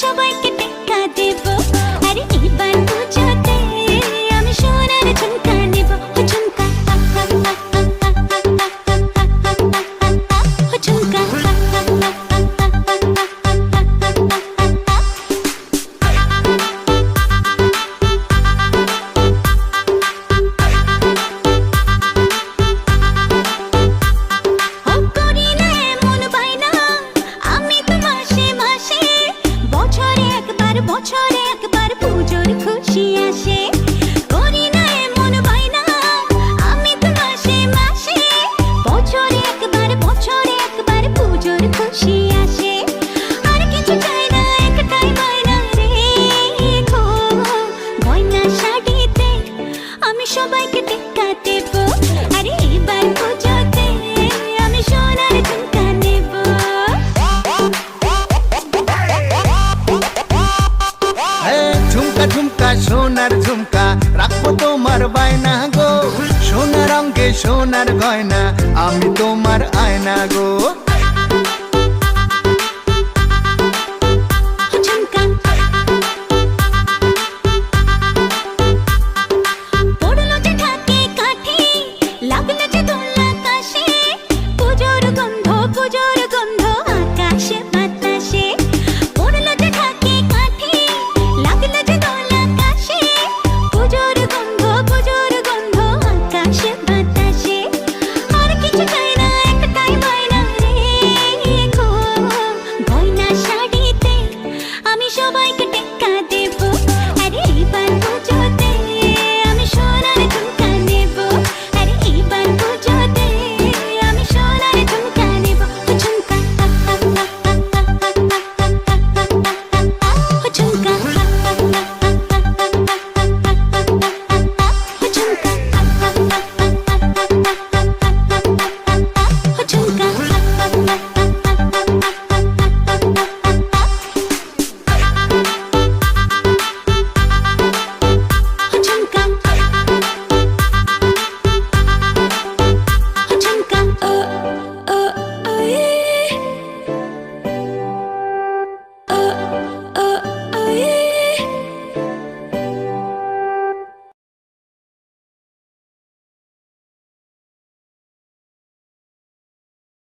সবাইকে টেক্কা দেবো। হাজার বছর বায়না গো। সোনার অঙ্গে সোনার গয়না আমি তোমার আয়না গো।